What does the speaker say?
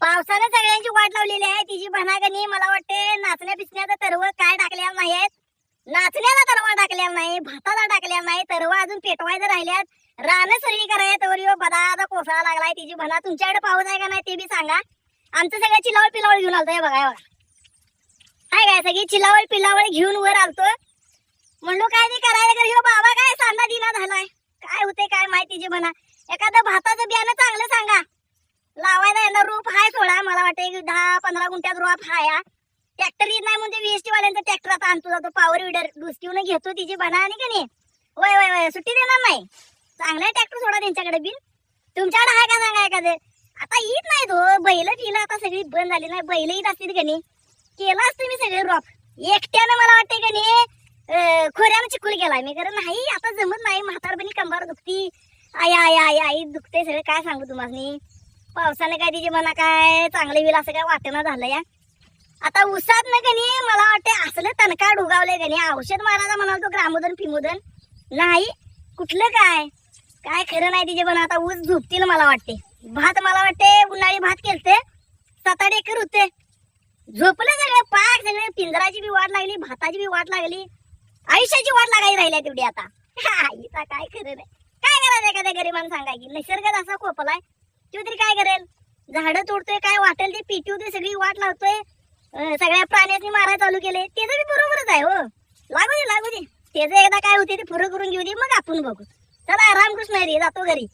पावसानं सगळ्यांची वाट लावलेली आहे. तिची भनागणी मला वाटते नाचण्या पिचण्याचा तरव काय टाकल्या नाहीत नाचण्याचा नाचण्याला तरवा टाकल्या नाही भाताला टाकल्या नाही तरवा अजून पेटवायचं राहिल्यात. रानं सरळी करायला यो बदादा कोसळा लागलाय. तिची भना तुमच्याकडे पाऊस आहे का नाही ते बी सांगा. आमचं सगळं चिलावळ पिलावळ घेऊन आलतोय बघा बघा. काय काय सगळी चिलावळ पिलावळ घेऊन वर आलतो. म्हणलो काय नाही करायला का बाबा काय सांदा दिना झालाय. काय होते काय माहिती जी म्हणा. एखादं भाताचं बियाणं चांगलं लावायला येणार रोप हाय सोडा मला वाटतं दहा पंधरा गुंठ्यात रोप हाय ट्रॅक्टर येत नाही म्हणजे व्हीएसटी वाल्यांचा ट्रॅक्टर आता आणतो जातो पॉवर विडर दुसरीहून घेतो तिची बना आणि का नाही. वय वय वय सुट्टी देणार नाही. चांगला ट्रॅक्टर सोडा त्यांच्याकडे बिन. तुमच्याकडे आहे का सांगा एखादं? आता येत नाही तो हो, बैल फिल आता सगळी बंद झाली नाही बैल येत असतील का नाही. केला असतं मी सगळे रोप एकट्यानं मला वाटते का नाही खोऱ्यानं चिकूल गेला मी. कारण नाही आता जमत नाही म्हातारपणी कंबार दुखती. आई आई आई आई दुखते सगळं. काय सांगू तुम्हाला पावसाने काय तिचे मना काय? चांगलं होईल असं काय वाटेना झालं या. आता उसात ना कनी मला वाटते असलं तणका डुगावले कनी औषध मारायला म्हणाल तो ग्रामोदन फिमोदन नाही कुठलं काय? काय खरं नाही तिचे पण आता ऊस झोपतील मला वाटते भात मला वाटते उन्हाळी भात केलते. सात आठ एकर होते. झोपलं सगळं पाक सगळे. पिंजराची बी वाट लागली भाताची बी वाट लागली. आयुष्याची वाट लागायची राहिली तेवढी आता. आईचा काय खरं नाही. काय करायचं एखाद्या गरीबानं सांगायची? की निसर्गात असा खोपलाय तो तरी काय करेल? झाडं तोडतोय काय वाटेल ते पिटू ते सगळी वाट लावतोय. सगळ्या प्राण्यांनी मारायला चालू केले. ते बी बरोबरच आहे हो. लागू दे लागू दे. त्याचं एकदा काय होते ते पुरं करून घेऊ दे मग आपण बघू. चला रामकृष्ण हरी जातो घरी.